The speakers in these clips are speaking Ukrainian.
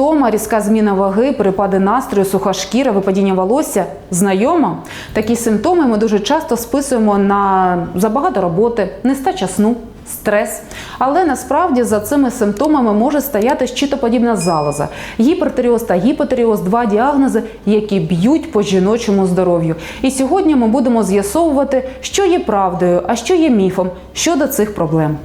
Втома, різка зміна ваги, перепади настрою, суха шкіра, випадіння волосся знайома. Такі симптоми ми дуже часто списуємо на забагато роботи, нестача сну. Стрес, але насправді за цими симптомами може стояти щитоподібна залоза, гіпертиреоз та гіпотереоз – два діагнози, які б'ють по жіночому здоров'ю. І сьогодні ми будемо з'ясовувати, що є правдою, а що є міфом щодо цих проблем.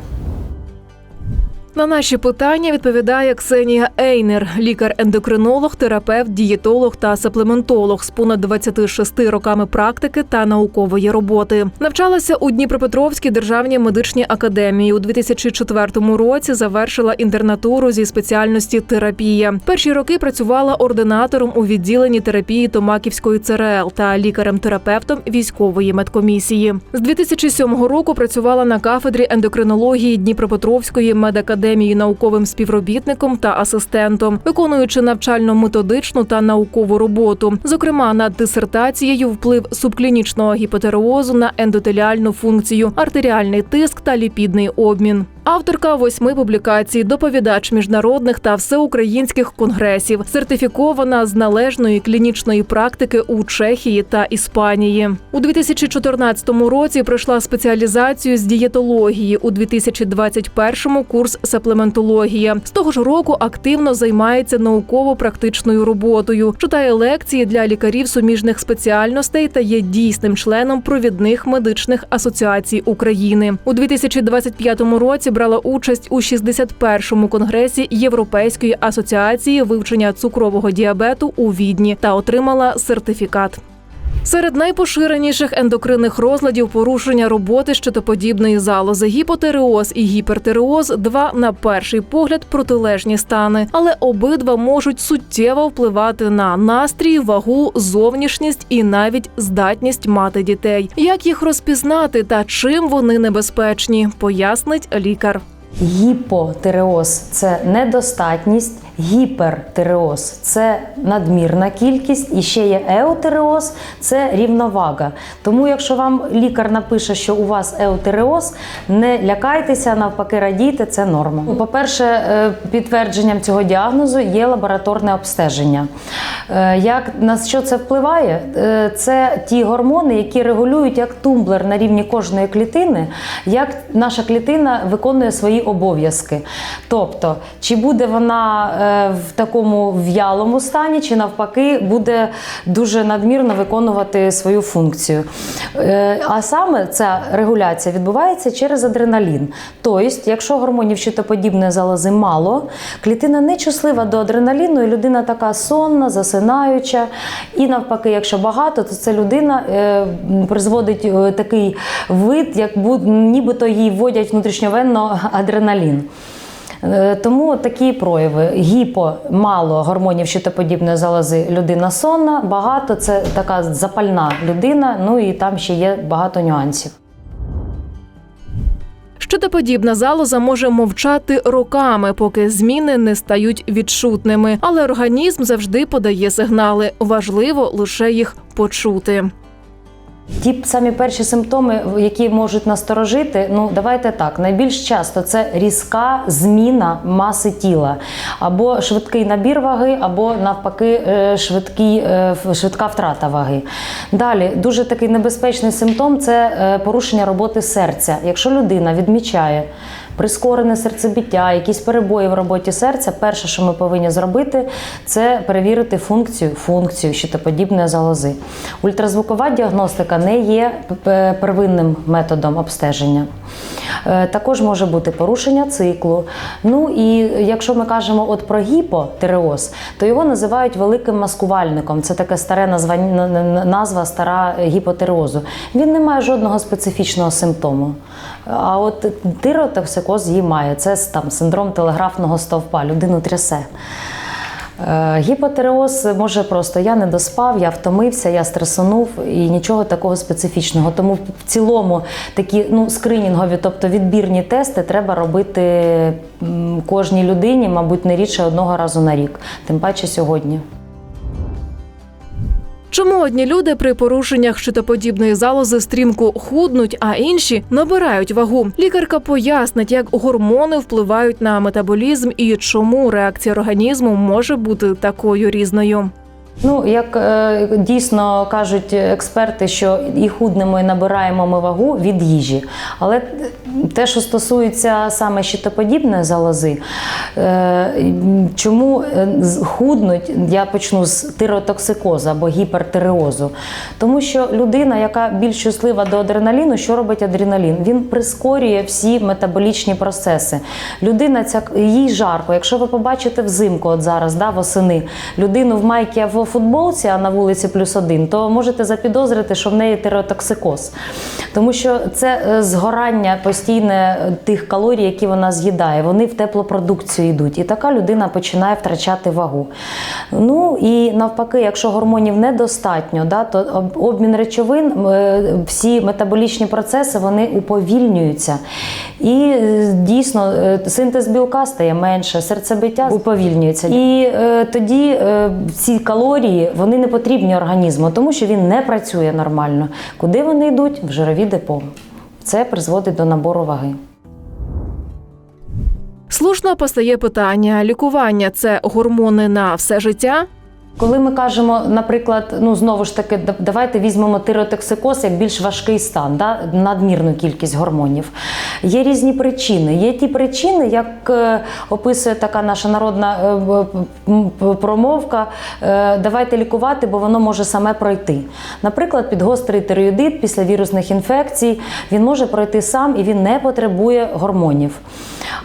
На наші питання відповідає Ксенія Ейнер, лікар-ендокринолог, терапевт, дієтолог та саплементолог з понад 26 роками практики та наукової роботи. Навчалася у Дніпропетровській державній медичній академії. У 2004 році завершила інтернатуру зі спеціальності терапія. Перші роки працювала ординатором у відділенні терапії Томаківської ЦРЛ та лікарем-терапевтом військової медкомісії. З 2007 року працювала на кафедрі ендокринології Дніпропетровської медакадемії науковим співробітником та асистентом, виконуючи навчально-методичну та наукову роботу, зокрема над дисертацією вплив субклінічного гіпотереозу на ендотеліальну функцію, артеріальний тиск та ліпідний обмін. Авторка восьми публікацій, доповідач міжнародних та всеукраїнських конгресів, сертифікована з належної клінічної практики у Чехії та Іспанії. У 2014 році пройшла спеціалізацію з дієтології. У 2021 курс саплементологія. З того ж року активно займається науково-практичною роботою, читає лекції для лікарів суміжних спеціальностей та є дійсним членом провідних медичних асоціацій України. У 2025 році брала участь у 61-му конгресі Європейської асоціації вивчення цукрового діабету у Відні та отримала сертифікат. Серед найпоширеніших ендокринних розладів порушення роботи щитоподібної залози, гіпотереоз і гіпертиреоз – два на перший погляд протилежні стани, але обидва можуть суттєво впливати на настрій, вагу, зовнішність і навіть здатність мати дітей. Як їх розпізнати та чим вони небезпечні, пояснить лікар. Гіпотиреоз це недостатність, гіпертиреоз це надмірна кількість, і ще є еутереоз це рівновага. Тому, якщо вам лікар напише, що у вас еутереоз, не лякайтеся, навпаки, радійте, це норма. По-перше, е, підтвердженням цього діагнозу є лабораторне обстеження. Е, Як на що це впливає? Е, Це ті гормони, які регулюють як тумблер на рівні кожної клітини, як наша клітина виконує свої обов'язки. Тобто, чи буде вона в такому в'ялому стані, чи навпаки буде дуже надмірно виконувати свою функцію. Е, А саме ця регуляція відбувається через адреналін. Тобто, якщо гормонів щитоподібної залози мало, клітина не чуслива до адреналіну, і людина така сонна, засинаюча. І навпаки, якщо багато, то це людина е, призводить е, такий вид, як нібито їй вводять внутрішньовенно адреналін. Е, Тому такі прояви: гіпо, мало гормонів щитоподібної залози, людина сонна, багато це така запальна людина. Ну і там ще є багато нюансів. Щитоподібна залоза може мовчати роками, поки зміни не стають відчутними, але організм завжди подає сигнали. Важливо лише їх почути. Ті самі перші симптоми, які можуть насторожити, ну давайте так. Найбільш часто це різка зміна маси тіла, або швидкий набір ваги, або навпаки, е, швидкий, е, швидка втрата ваги. Далі дуже такий небезпечний симптом це е, порушення роботи серця. Якщо людина відмічає. Прискорене серцебіття, якісь перебої в роботі серця. Перше, що ми повинні зробити, це перевірити функцію, функцію щитоподібної залози. Ультразвукова діагностика не є первинним методом обстеження. Е, Також може бути порушення циклу. Ну і якщо ми кажемо от про гіпотиреоз, то його називають великим маскувальником. Це таке старе назва стара гіпотиреозу. Він не має жодного специфічного симптому. А от тиротоксикоз її має. Це там синдром телеграфного стовпа, людину трясе. Е, Гіпотереоз може просто я не доспав, я втомився, я стресонув і нічого такого специфічного. Тому в цілому такі ну, скринінгові, тобто відбірні тести, треба робити кожній людині, мабуть, не рідше одного разу на рік, тим паче сьогодні. Чому одні люди при порушеннях щитоподібної залози стрімко худнуть, а інші набирають вагу? Лікарка пояснить, як гормони впливають на метаболізм і чому реакція організму може бути такою різною. Ну, як е, дійсно кажуть експерти, що і худнемо, і набираємо ми вагу від їжі. Але те, що стосується саме щитоподібної залози, е, чому е, худнуть, я почну з тиротоксикозу або гіпертиреозу. Тому що людина, яка більш чутлива до адреналіну, що робить адреналін? Він прискорює всі метаболічні процеси. Людина ця їй жарко. Якщо ви побачите взимку, от зараз, да, восени, людину в майці або футболці, а на вулиці плюс один, то можете запідозрити, що в неї тиротоксикоз. Тому що це е, згорання постійне тих калорій, які вона з'їдає. Вони в теплопродукцію йдуть. І така людина починає втрачати вагу. Ну і навпаки, якщо гормонів недостатньо, да, то обмін речовин, е, всі метаболічні процеси вони уповільнюються. І е, дійсно синтез білка стає менше, серцебиття уповільнюється. І е, тоді е, ці калорії вони не потрібні організму, тому що він не працює нормально. Куди вони йдуть? В жирові депо. Це призводить до набору ваги. Слушно постає питання: лікування це гормони на все життя? Коли ми кажемо, наприклад, ну знову ж таки, давайте візьмемо тиротоксикоз як більш важкий стан, да? надмірну кількість гормонів. Є різні причини. Є ті причини, як е, описує така наша народна е, промовка, е, давайте лікувати, бо воно може саме пройти. Наприклад, підгострий тиреоїдит після вірусних інфекцій він може пройти сам і він не потребує гормонів.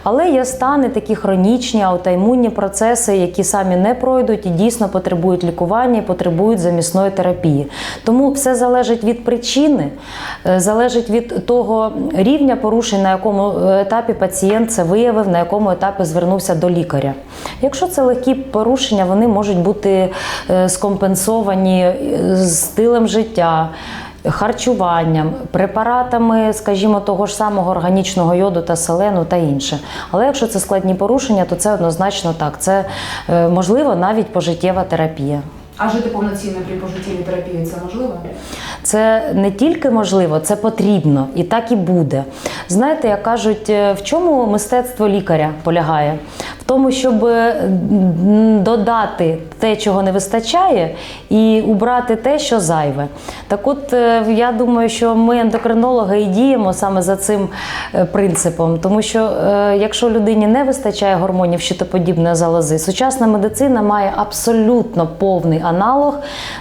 Але є стани такі хронічні, аутоімунні процеси, які самі не пройдуть і дійсно потребують лікування і потребують замісної терапії. Тому все залежить від причини, е, залежить від того рівня порушень, на якому е, етапі пацієнт це виявив, на якому етапі звернувся до лікаря. Якщо це легкі порушення, вони можуть бути е, скомпенсовані стилем життя харчуванням, препаратами, скажімо, того ж самого органічного йоду та селену та інше. Але якщо це складні порушення, то це однозначно так. Це е, можливо навіть пожиттєва терапія. А жити повноцінно при пожиттєвій терапії це можливо? Це не тільки можливо, це потрібно і так і буде. Знаєте, як кажуть, е, в чому мистецтво лікаря полягає? Тому, щоб е, додати те, чого не вистачає, і убрати те, що зайве. Так от е, я думаю, що ми, ендокринологи, і діємо саме за цим е, принципом, тому що якщо людині не вистачає гормонів щитоподібної залози, сучасна медицина має абсолютно повний аналог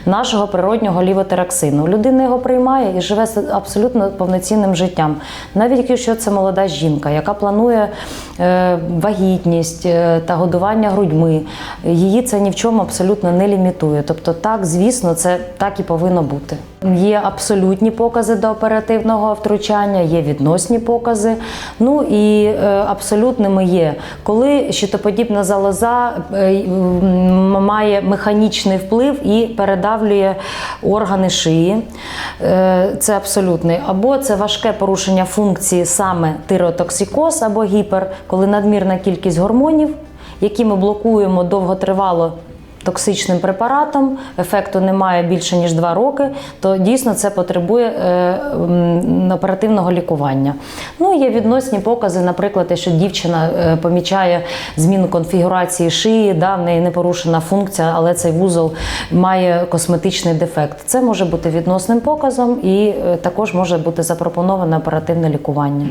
нашого природнього лівотераксину. Людина його приймає і живе абсолютно повноцінним життям. Навіть якщо це молода жінка, яка планує вагітність та годування грудьми, її це ні в чому абсолютно не лімітує. Тобто, так, звісно, це так і повинно бути. Є абсолютні покази до оперативного втручання, є відносні покази. Ну і е, абсолютними є, коли щитоподібна залоза е, має механічний вплив і передавлює органи шиї. Е, Це абсолютний. Або це важке порушення функції саме тиротоксикоз або гіпер, коли надмірна кількість гормонів, які ми блокуємо довготривало токсичним препаратом, ефекту немає більше ніж 2 роки, то дійсно це потребує е, оперативного лікування. Ну є відносні покази, наприклад, що дівчина е, помічає зміну конфігурації шиї, да, в неї не порушена функція, але цей вузол має косметичний дефект. Це може бути відносним показом і е, також може бути запропоноване оперативне лікування.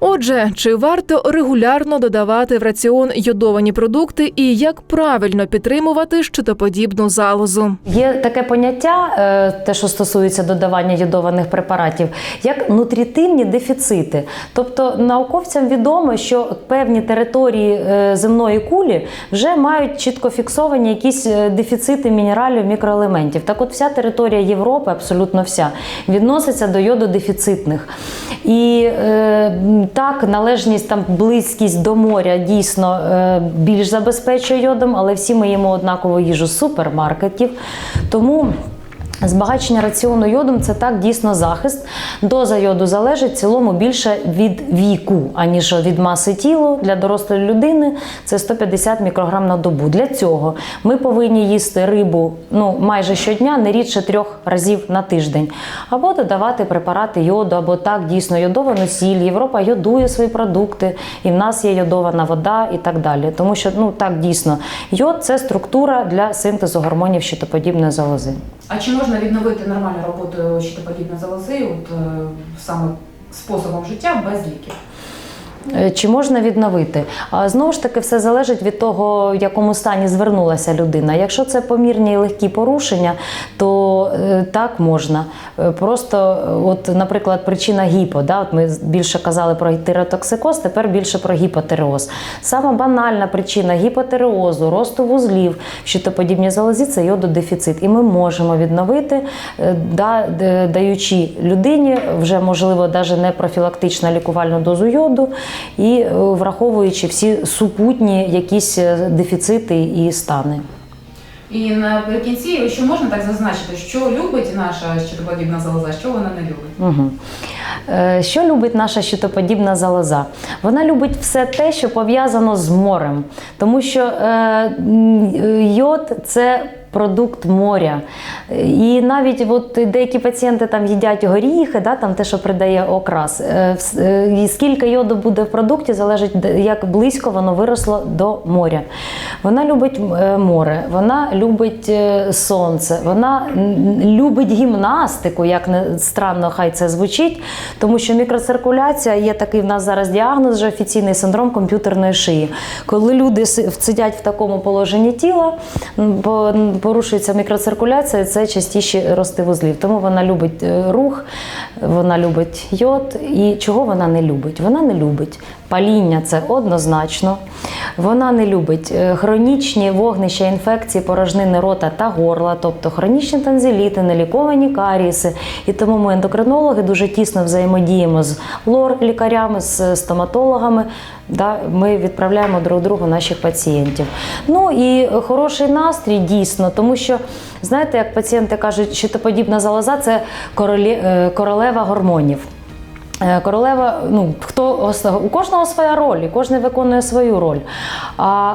Отже, чи варто регулярно додавати в раціон йодовані продукти і як правильно підтримувати щитоподібну залозу? Є таке поняття, е, те, що стосується додавання йодованих препаратів, як нутрітивні дефіцити. Тобто науковцям відомо, що певні території е, земної кулі вже мають чітко фіксовані якісь е, дефіцити мінералів, мікроелементів. Так от вся територія Європи, абсолютно вся, відноситься до йододефіцитних. І так, належність там близькість до моря дійсно е, більш забезпечує йодом, але всі ми їмо однакову їжу супермаркетів. Тому Збагачення раціону йодом це так дійсно захист. Доза йоду залежить в цілому більше від віку, аніж від маси тіла. Для дорослої людини це 150 мікрограм на добу. Для цього ми повинні їсти рибу ну, майже щодня, не рідше трьох разів на тиждень, або додавати препарати йоду, або так дійсно йодовану сіль. Європа йодує свої продукти, і в нас є йодована вода і так далі. Тому що ну так дійсно йод це структура для синтезу гормонів щитоподібної залози. А чи можна відновити нормальну роботу щитоподібної залози от, е, саме способом життя без ліків? Е, Чи можна відновити? А знову ж таки, все залежить від того, в якому стані звернулася людина. Якщо це помірні і легкі порушення, то е, так можна. Е, Просто, от, наприклад, причина гіпо. Да? От ми більше казали про тиреотоксикоз, тепер більше про гіпотереоз. Сама банальна причина гіпотереозу, росту вузлів, в щитоподібній залозі це йододефіцит. І ми можемо відновити, да, даючи людині вже можливо навіть не профілактично лікувальну дозу йоду і е, враховуючи всі супутні якісь е, дефіцити і стани. І наприкінці, що можна так зазначити, що любить наша щитоподібна залоза, що вона не любить? Угу. Що любить наша щитоподібна залоза? Вона любить все те, що пов'язано з морем, тому що е, йод це. Продукт моря. І навіть от деякі пацієнти там їдять горіхи, да, там те, що придає окрас. Е, е, скільки йоду буде в продукті, залежить, як близько воно виросло до моря. Вона любить е, море, вона любить е, сонце, вона любить гімнастику, як не странно, хай це звучить, тому що мікроциркуляція є такий в нас зараз діагноз, вже офіційний синдром комп'ютерної шиї. Коли люди сидять в такому положенні тіла, порушується мікроциркуляція, це частіші рости вузлів. Тому вона любить е, рух, вона любить йод. І чого вона не любить? Вона не любить паління, це однозначно. Вона не любить е, хронічні вогнища інфекції порожнини рота та горла, тобто хронічні танзеліти, неліковані карієси. І тому ми ендокринологи дуже тісно взаємодіємо з лор-лікарями, з стоматологами. Да, ми відправляємо друг другу наших пацієнтів. Ну і хороший настрій дійсно, тому що знаєте, як пацієнти кажуть, щитоподібна залоза це е, королева гормонів. Е, Королева, ну хто у кожного своя роль, і кожен виконує свою роль. А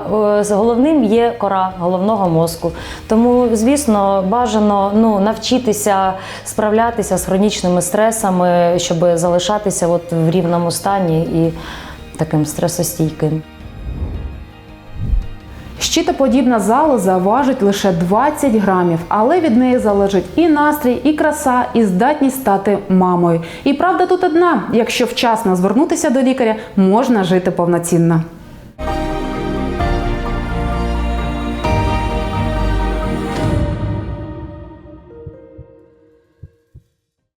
е, головним є кора головного мозку. Тому, звісно, бажано ну, навчитися справлятися з хронічними стресами, щоб залишатися от в рівному стані і таким стресостійким. Щитоподібна залоза важить лише 20 грамів, але від неї залежить і настрій, і краса, і здатність стати мамою. І правда тут одна: якщо вчасно звернутися до лікаря, можна жити повноцінно.